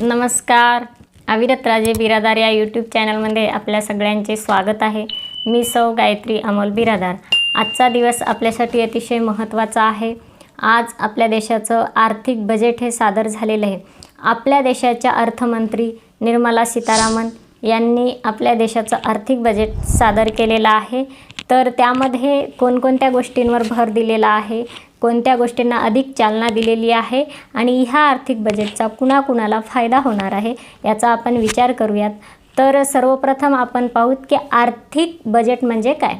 नमस्कार. अविरत राजे बिरादार या यूट्यूब चॅनलमध्ये आपल्या सगळ्यांचे स्वागत आहे. मी सौ गायत्री अमोल बिरादार. आजचा दिवस आपल्यासाठी अतिशय महत्त्वाचा आहे. आज आपल्या देशाचं आर्थिक बजेट हे सादर झालेलं आहे. आपल्या देशाच्या अर्थमंत्री निर्मला सीतारामन यांनी आपल्या देशाचं आर्थिक बजेट सादर केलेलं आहे. तर त्यामध्ये कोणकोणत्या गोष्टींवर भर दिलेला आहे? कोणत्या गोष्टींना अधिक चालना दिलेली आहे आणि ह्या आर्थिक बजेटचा कुणाकुणाला फायदा होणार आहे याचा आपण विचार करूयात. तर सर्वप्रथम आपण पाहूत की आर्थिक बजेट म्हणजे काय?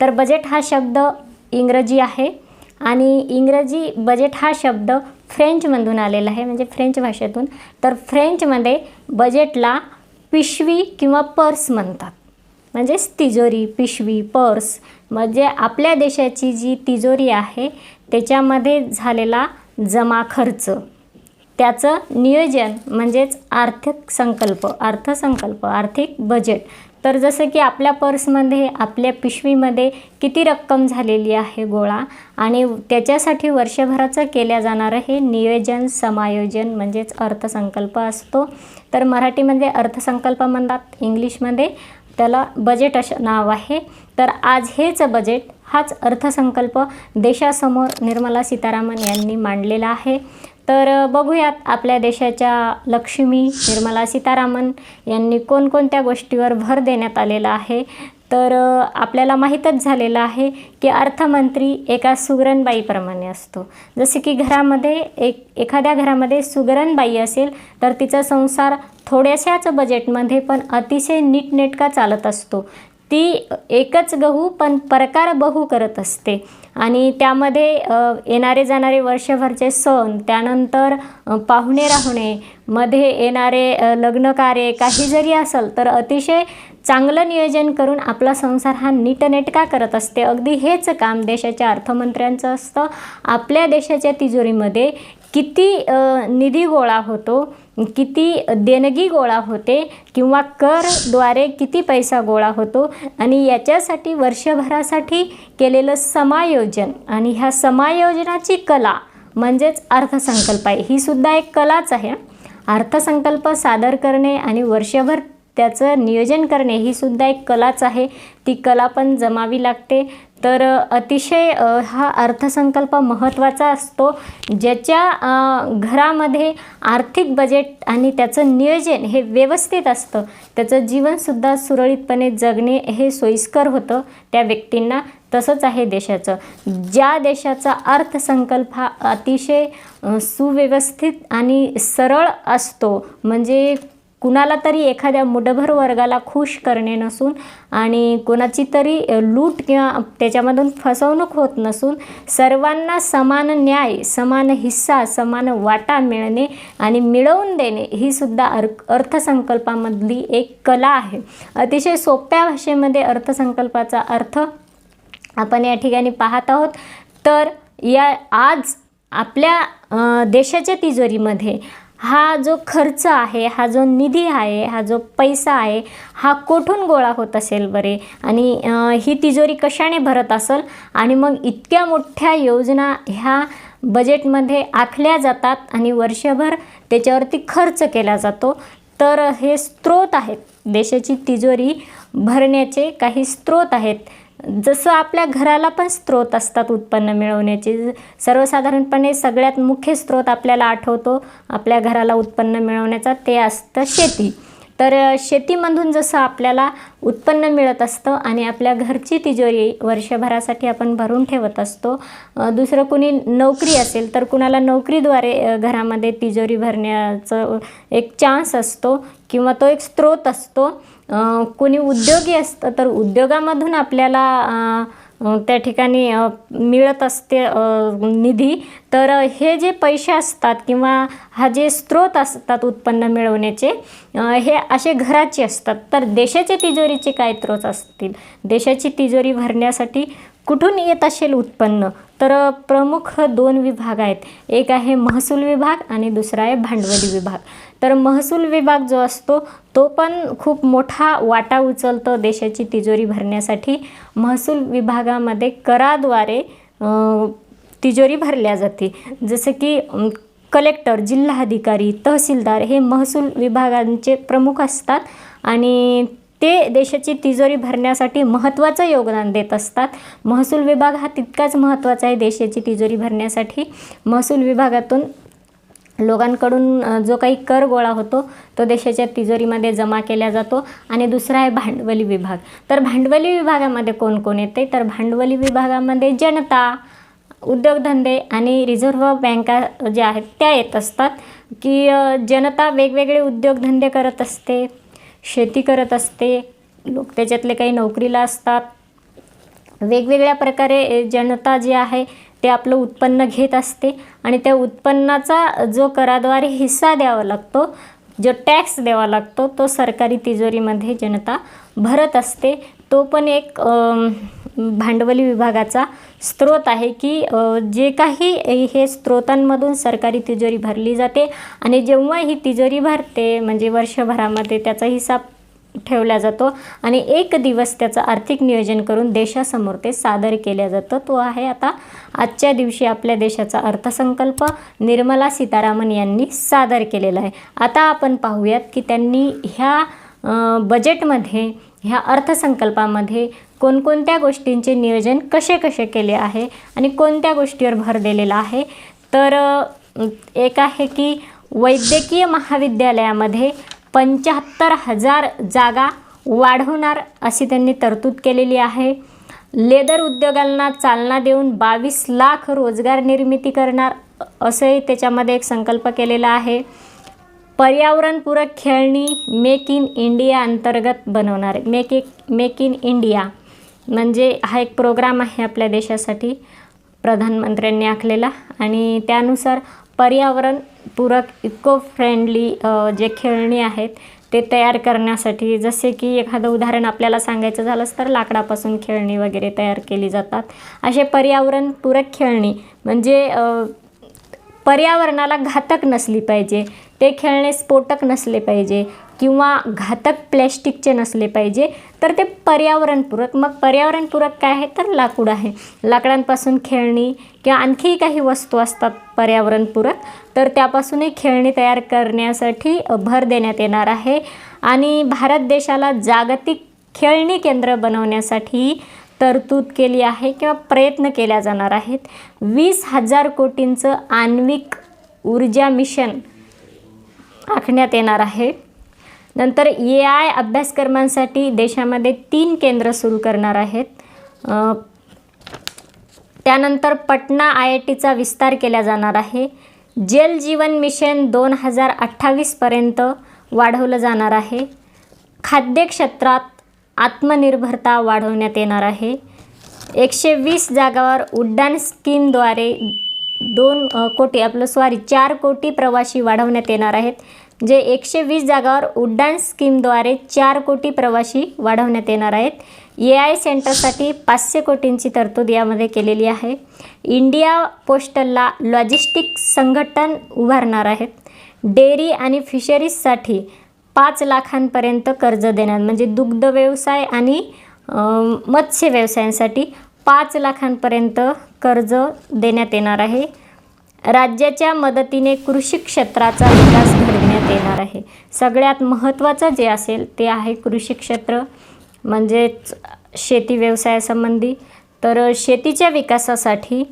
तर बजेट हा शब्द इंग्रजी आहे आणि इंग्रजी बजेट हा शब्द फ्रेंचमधून आलेला आहे म्हणजे फ्रेंच भाषेतून. तर फ्रेंचमध्ये बजेटला पिशवी किंवा पर्स म्हणतात. म्हणजेच तिजोरी पिशवी पर्स म्हणजे आपल्या देशाची जी तिजोरी आहे त्याच्यामध्ये झालेला जमा खर्च. त्याचं नियोजन म्हणजेच आर्थिक संकल्प अर्थसंकल्प आर्थिक बजेट तर जसं की आपल्या पर्समध्ये आपल्या पिशवीमध्ये किती रक्कम झालेली आहे गोळा आणि त्याच्यासाठी वर्षभराचं केल्या जाणारं हे नियोजन समायोजन म्हणजेच अर्थसंकल्प असतो. तर मराठीमध्ये अर्थसंकल्प म्हणतात इंग्लिशमध्ये त्याला बजेट असं नाव आहे. तर आज हेच बजेट हाच अर्थसंकल्प देशासमोर निर्मला सीतारामन यांनी मांडलेला आहे. तर बघूयात आपल्या देशाच्या लक्ष्मी निर्मला सीतारामन यांनी कोणकोणत्या गोष्टीवर भर देण्यात आलेला आहे. तर आपल्याला माहीतच झालेलं आहे की अर्थमंत्री एका सुगरणबाईप्रमाणे असतो. जसे की घरामध्ये एक एखाद्या घरामध्ये सुगरणबाई असेल तर तिचा संसार थोड्याशाच बजेटमध्ये पण अतिशय नीटनेटका चालत असतो. ती एकच गहू पण प्रकार बहु करत असते. आणि त्यामध्ये येणारे जाणारे वर्षभरचे सण त्यानंतर पाहुणे राहुणे मध्ये येणारे लग्नकार्य काही जरी असेल तर अतिशय चांगलं नियोजन करून आपला संसार हा नीटनेटका करत असते. अगदी हेच काम देशाच्या अर्थमंत्र्यांचं असतं. आपल्या देशाच्या तिजोरीमध्ये किती निधी गोळा होतो किती देणगी गोळा होते किंवा करद्वारे किती पैसा गोळा होतो आणि याच्यासाठी वर्षभरासाठी केलेलं समायोजन आणि ह्या समायोजनाची कला म्हणजेच अर्थसंकल्प आहे. ही सुद्धा एक कलाच आहे. अर्थसंकल्प सादर करणे आणि वर्षभर त्याचं नियोजन करणे ही सुद्धा एक कलाच आहे. ती कला पण जमावी लागते. तर अतिशय हा अर्थसंकल्प महत्त्वाचा असतो ज्याच्या घरामध्ये आर्थिक बजेट आणि त्याचं नियोजन हे व्यवस्थित असतं. त्याचं जीवनसुद्धा सुरळीतपणे जगणे हे सोयीस्कर होतं त्या व्यक्तींना. तसंच आहे देशाचं. ज्या देशाचा अर्थसंकल्प हा अतिशय सुव्यवस्थित आणि सरळ असतो म्हणजे कुणाला तरी एखाद्या मुठभर वर्गाला खुश करणे नसून आणि कोणाची तरी लूट किंवा त्याच्यामधून फसवणूक होत नसून सर्वांना समान न्याय समान हिस्सा समान वाटा मिळणे आणि मिळवून देणे ही सुद्धा अर अर्थसंकल्पामधली एक कला आहे. अतिशय सोप्या भाषेमध्ये अर्थसंकल्पाचा अर्थ आपण या ठिकाणी पाहत आहोत. तर या आज आपल्या देशाच्या तिजोरीमध्ये हा जो खर्च आहे हा जो निधी आहे हा जो पैसा आहे हा कोठून गोळा होत असेल बरे? आणि ही तिजोरी कशाने भरत असेल? आणि मग इतक्या मोठ्या योजना ह्या बजेटमध्ये आखल्या जातात आणि वर्षभर त्याच्यावरती खर्च केला जातो. तर हे स्रोत आहेत. देशाची तिजोरी भरण्याचे काही स्रोत आहेत. जसं आपल्या घराला पण स्रोत असतात उत्पन्न मिळवण्याचे. सर्वसाधारणपणे सगळ्यात मुख्य स्रोत आपल्याला आठवतो आपल्या घराला उत्पन्न मिळवण्याचा ते असतं शेती. तर शेतीमधून जसं आपल्याला उत्पन्न मिळत असतं आणि आपल्या घरची तिजोरी वर्षभरासाठी आपण भरून ठेवत असतो दुसरं कुणी नोकरी असेल तर कुणाला नोकरीद्वारे घरामध्ये तिजोरी भरण्याचं एक चान्स असतो किंवा तो एक स्रोत असतो. कोणी उद्योगी असतं तर उद्योगामधून आपल्याला त्या ठिकाणी मिळत असते निधी. तर हे जे पैसे असतात किंवा हा जे स्रोत असतात उत्पन्न मिळवण्याचे हे असे घराचे असतात. तर देशाच्या तिजोरीचे काय स्रोत असतील? देशाची तिजोरी भरण्यासाठी कुठून येत असेल उत्पन्न? तर प्रमुख दोन विभाग आहेत. एक आहे महसूल विभाग आणि दुसरा आहे भांडवली विभाग. तर महसूल विभाग जो असतो तो पण खूप मोठा वाटा उचलतो देशाची तिजोरी भरण्यासाठी. महसूल विभागामध्ये कराद्वारे तिजोरी भरल्या जाते. जसं की कलेक्टर जिल्हाधिकारी तहसीलदार हे महसूल विभागांचे प्रमुख असतात. आणि ते देशाची तिजोरी भरण्यासाठी महत्त्वाचं योगदान देत असतात. महसूल विभाग हा तितकाच महत्त्वाचा आहे देशाची तिजोरी भरण्यासाठी. महसूल विभागातून लोकांकडून जो काही कर गोळा होतो तो देशाच्या तिजोरीमध्ये जमा केला जातो. आणि दुसरा आहे भांडवली विभाग. तर भांडवली विभागामध्ये कोण कोण येते? तर भांडवली विभागामध्ये जनता उद्योगधंदे आणि रिझर्व्ह बँका ज्या आहेत त्या येत असतात. की जनता वेगवेगळे उद्योगधंदे करत असते. शेती करत असते. लोक त्याच्यातले काही नोकरीला असतात. वेगवेगळ्या प्रकारे जनता जी आहे ते आपलं उत्पन्न घेत असते आणि त्या उत्पन्नाचा जो कराद्वारे हिस्सा द्यावा लागतो जो टॅक्स द्यावा लागतो तो सरकारी तिजोरीमध्ये जनता भरत असते. तो पण एक भांडवली विभागाचा स्रोत आहे की जे काही हे स्रोतांमधून सरकारी तिजोरी भरली जाते आणि जेव्हा ही तिजोरी भरते म्हणजे वर्षभरामध्ये त्याचा हिसाब ठेवला जातो आणि एक दिवस त्याचं आर्थिक नियोजन करून देशासमोर ते सादर केलं जातं तो आहे आता आजच्या दिवशी आपल्या देशाचा अर्थसंकल्प. निर्मला सीतारामन यांनी सादर केलेला आहे. आता आपण पाहूयात की त्यांनी ह्या बजेटमध्ये ह्या अर्थसंकल्पामध्ये कोणकोणत्या गोष्टींचे नियोजन कसे कसे केले आहे आणि कोणत्या गोष्टीवर भर दिलेला आहे? तर एक आहे की वैद्यकीय महाविद्यालयामध्ये पंच्याहत्तर हजार जागा वाढवणार अशी त्यांनी तरतूद केलेली आहे. लेदर उद्योगांना चालना देऊन बावीस लाख रोजगार निर्मिती करणार असंही त्याच्यामध्ये एक संकल्प केलेला आहे. पर्यावरणपूरक खेळणी मेक इन इंडिया अंतर्गत बनवणार मेक एक मेक इन इंडिया. म्हणजे हा एक प्रोग्राम आहे आपल्या देशासाठी प्रधानमंत्र्यांनी आखलेला. आणि त्यानुसार पर्यावरणपूरक इको फ्रेंडली जे खेळणी आहेत ते तयार करण्यासाठी जसे की एखादं उदाहरण आपल्याला सांगायचं झालंच तर लाकडापासून खेळणी वगैरे तयार केली जातात. असे पर्यावरणपूरक खेळणी म्हणजे पर्यावरणाला घातक नसली पाहिजे. ते खेळणे स्फोटक नसले पाहिजे. किंवा घातक प्लॅस्टिकचे नसले पाहिजे तर ते पर्यावरणपूरक. मग पर्यावरणपूरक काय आहे? तर लाकूड आहे. लाकडांपासून खेळणी किंवा आणखी काही वस्तू असतात पर्यावरणपूरक तर त्यापासूनही खेळणी तयार करण्यासाठी भर देण्यात येणार आहे. आणि भारत देशाला जागतिक खेळणी केंद्र बनवण्यासाठी तरतूद केली आहे किंवा प्रयत्न केल्या जाणार आहेत. वीस हजार कोटींचं आण्विक ऊर्जा मिशन आखण्यात येणार आहे. नंतर ए आय अभ्यासक्रमांसाठी देशामध्ये तीन केंद्र सुरू करणार आहेत. त्यानंतर पटना आय आय टीचा विस्तार केला जाणार आहे. जल जीवन मिशन दोन हजार अठ्ठावीसपर्यंत वाढवलं जाणार आहे. खाद्य क्षेत्रात आत्मनिर्भरता वाढवण्यात येणार आहे. एकशे वीस जागावर उड्डाण स्कीमद्वारे दोन कोटी आपलं सॉरी चार कोटी प्रवासी वाढवण्यात येणार आहेत. जे एकशे वीस जागावर उड्डाण स्कीमद्वारे चार कोटी प्रवासी वाढवण्यात येणार आहेत. ए आय सेंटरसाठी पाचशे कोटींची तरतूद यामध्ये केलेली आहे. इंडिया पोस्टलला लॉजिस्टिक संघटन उभारणार आहेत. डेअरी आणि फिशरीजसाठी पाच लाखांपर्यंत कर्ज देणार म्हणजे दुग्ध व्यवसाय आणि मत्स्य व्यवसायांसाठी पाच लाखांपर्यंत कर्ज देण्यात येणार आहे. राज्याच्या मदतीने कृषी क्षेत्राचा विकास घडविण्यात येणार आहे. सगळ्यात महत्त्वाचं जे असेल ते आहे कृषी क्षेत्र म्हणजेच शेती व्यवसायासंबंधी. तर शेतीच्या विकासासाठी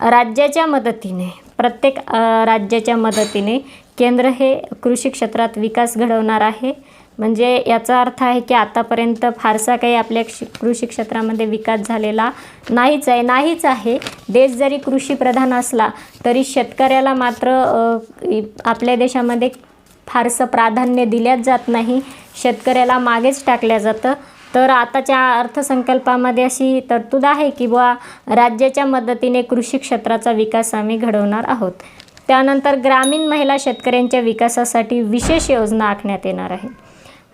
राज्याच्या मदतीने प्रत्येक राज्याच्या मदतीने केंद्र हे कृषी क्षेत्रात विकास घडवणार आहे. म्हणजे याचा अर्थ आहे की आतापर्यंत फारसा काही आपल्या शि कृषी क्षेत्रामध्ये विकास झालेला नाहीच आहे. नाहीच आहे. देश जरी कृषीप्रधान असला तरी शेतकऱ्याला मात्र आपल्या देशामध्ये फारसं प्राधान्य दिल्याच जात नाही. शेतकऱ्याला मागेच टाकल्या जातं. तर आताच्या अर्थसंकल्पामध्ये अशी तरतूद आहे की बुवा राज्याच्या मदतीने कृषी क्षेत्राचा विकास आम्ही घडवणार आहोत. त्यानंतर ग्रामीण महिला शेतकऱ्यांच्या विकासासाठी विशेष योजना आखण्यात येणार आहे.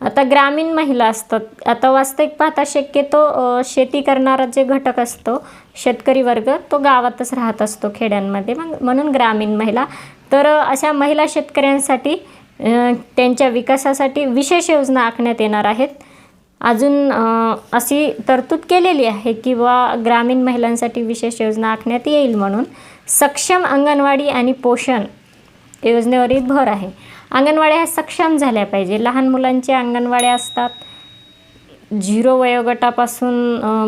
आता ग्रामीण महिला असतात. आता वास्तविक पाहता शक्यतो शेती करणारा जे घटक असतो शेतकरी वर्ग तो गावातच राहत असतो खेड्यांमध्ये. मग म्हणून ग्रामीण महिला. तर अशा महिला शेतकऱ्यांसाठी त्यांच्या विकासासाठी विशेष योजना आखण्यात येणार आहेत. अजून अशी तरतूद केलेली आहे किंवा ग्रामीण महिलांसाठी विशेष योजना आखण्यात येईल म्हणून सक्षम अंगणवाडी आणि पोषण योजनेवरही भर आहे. अंगणवाड्या ह्या सक्षम झाल्या पाहिजे. लहान मुलांच्या अंगणवाड्या असतात. झिरो वयोगटापासून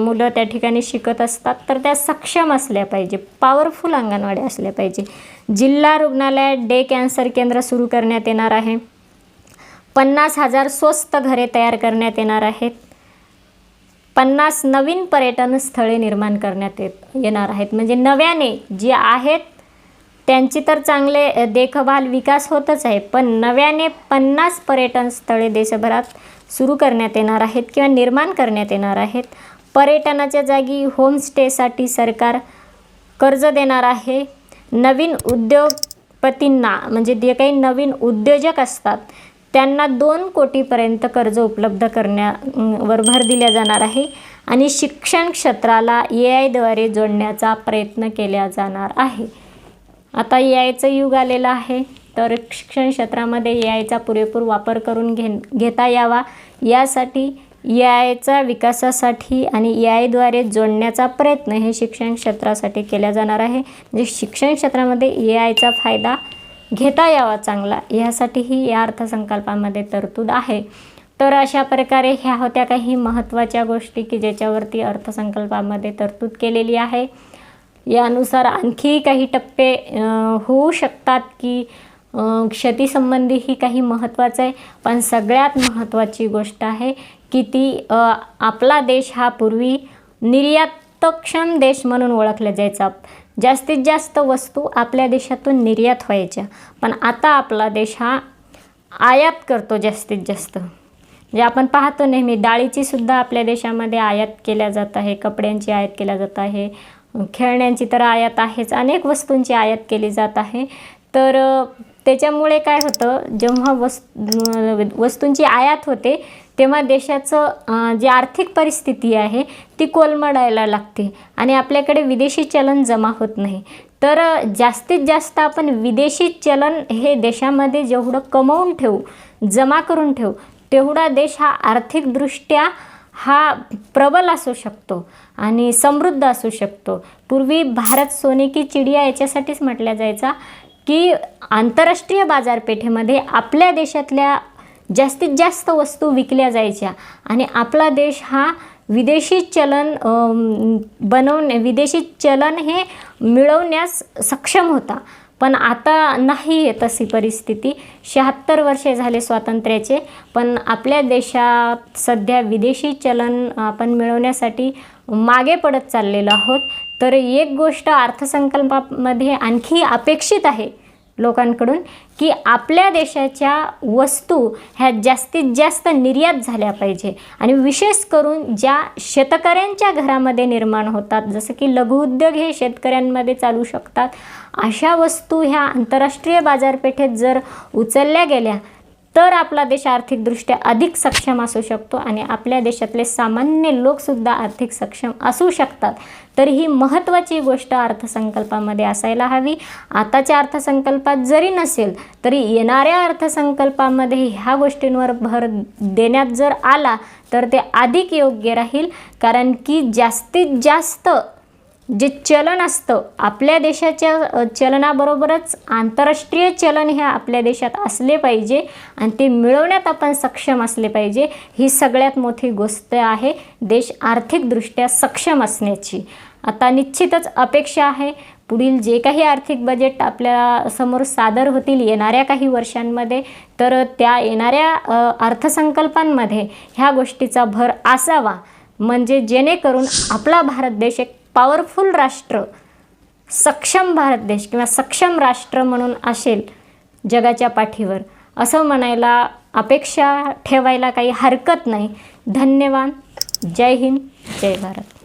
मुलं त्या ठिकाणी शिकत असतात. तर त्या सक्षम असल्या पाहिजे. पॉवरफुल अंगणवाड्या असल्या पाहिजे. जिल्हा रुग्णालयात डे कॅन्सर केंद्र सुरू करण्यात येणार आहे. पन्नास हजार स्वस्त घरे तयार करण्यात येणार आहेत. पन्नास नवीन पर्यटन स्थळे निर्माण करण्यात येत येणार आहेत. म्हणजे नव्याने जे आहेत त्यांची तर चांगले देखभाल विकास होतच आहे पण नव्याने पन्नास पर्यटन स्थळे देशभरात सुरू करण्यात येणार आहेत किंवा निर्माण करण्यात येणार आहेत. पर्यटनाच्या जागी होमस्टेसाठी सरकार कर्ज देणार आहे. नवीन उद्योगपतींना म्हणजे जे काही नवीन उद्योजक असतात त्यांना दोन कोटीपर्यंत कर्ज उपलब्ध करण्यावर भर दिला जाणार आहे आणि शिक्षण क्षेत्राला ए आयद्वारे जोडण्याचा प्रयत्न केला जाणार आहे. आता ए आयचं युग आलेलं आहे. तर शिक्षण क्षेत्रामध्ये ए आयचा पुरेपूर वापर करून घे घेता यावा. यासाठी ए आयचा विकासासाठी आणि ए आयद्वारे जोडण्याचा प्रयत्न हे शिक्षण क्षेत्रासाठी केला जाणार आहे. म्हणजे शिक्षण क्षेत्रामध्ये ए आयचा फायदा घेता यावा चांगला. यासाठीही या अर्थसंकल्पामध्ये तरतूद आहे. तर अशा प्रकारे ह्या होत्या काही महत्त्वाच्या गोष्टी की ज्याच्यावरती अर्थसंकल्पामध्ये तरतूद केलेली आहे. यानुसार आणखी काही टप्पे होऊ शकतात की क्षतीसंबंधी ही काही महत्त्वाचं आहे. पण सगळ्यात महत्त्वाची गोष्ट आहे की ती आपला देश हा पूर्वी निर्यातक्षम देश म्हणून ओळखला जायचा. जास्तीत जास्त वस्तू आपल्या देशातून निर्यात व्हायच्या. पण आता आपला देश हा आयात करतो जास्तीत जास्त. म्हणजे आपण पाहतो नेहमी डाळीची सुद्धा आपल्या देशामध्ये आयात केल्या जात आहे कपड्यांची आयात केल्या जात आहे खेळण्यांची तर आयात आहेच. अनेक वस्तूंची आयात केली जात आहे. तर त्याच्यामुळे काय होतं जेव्हा वस् वस्तूंची आयात होते तेव्हा देशाचं जी आर्थिक परिस्थिती आहे ती कोलमडायला लागते आणि आपल्याकडे विदेशी चलन जमा होत नाही. तर जास्तीत जास्त आपण विदेशी चलन हे देशामध्ये जेवढं कमवून ठेवू जमा करून ठेवू तेवढा देश हा आर्थिकदृष्ट्या हा प्रबल असू शकतो आणि समृद्ध असू शकतो. पूर्वी भारत सोने की चिडिया याच्यासाठीच म्हटल्या जायचा की आंतरराष्ट्रीय बाजारपेठेमध्ये आपल्या देशातल्या जास्तीत जास्त वस्तू विकल्या जायच्या आणि आपला देश हा विदेशी चलन बनवणे विदेशी चलन हे मिळवण्यास सक्षम होता. पण आता नाही आहे तशी परिस्थिती. शहात्तर वर्षे झाले स्वातंत्र्याचे पण आपल्या देशात सध्या विदेशी चलन आपण मिळवण्यासाठी मागे पडत चाललेलो आहोत. तर एक गोष्ट अर्थसंकल्पामध्ये आणखी अपेक्षित आहे लोकांकडून की आपल्या देशाच्या वस्तू ह्या जास्तीत जास्त निर्यात झाल्या पाहिजे. आणि विशेष करून ज्या शेतकऱ्यांच्या घरामध्ये निर्माण होतात जसं की लघुउद्योग हे शेतकऱ्यांमध्ये चालू शकतात अशा वस्तू ह्या आंतरराष्ट्रीय बाजारपेठेत जर उचलल्या गेल्या तर आपला देश आर्थिकदृष्ट्या अधिक सक्षम असू शकतो आणि आपल्या देशातले सामान्य लोकसुद्धा आर्थिक सक्षम असू शकतात. तर ही महत्त्वाची गोष्ट अर्थसंकल्पामध्ये असायला हवी. आताच्या अर्थसंकल्पात जरी नसेल तरी येणाऱ्या अर्थसंकल्पामध्ये ह्या गोष्टींवर भर देण्यात जर आला तर ते अधिक योग्य राहील. कारण की जास्तीत जास्त जे चलन असतं आपल्या देशाच्या चलनाबरोबरच आंतरराष्ट्रीय चलन हे आपल्या देशात असले पाहिजे आणि ते मिळवण्यात आपण सक्षम असले पाहिजे ही सगळ्यात मोठी गोष्ट आहे. देश आर्थिकदृष्ट्या सक्षम असण्याची. आता निश्चितच अपेक्षा आहे. पुढील जे काही आर्थिक बजेट आपल्यासमोर सादर होतील येणाऱ्या काही वर्षांमध्ये तर त्या येणाऱ्या अर्थसंकल्पांमध्ये ह्या गोष्टीचा भर असावा. म्हणजे जेणेकरून आपला भारत देश एक पॉवरफुल राष्ट्र सक्षम भारत देश किंवा सक्षम राष्ट्र म्हणून असेल जगाच्या पाठीवर असं म्हणायला अपेक्षा ठेवायला काही हरकत नाही. धन्यवाद. जय हिंद. जय भारत.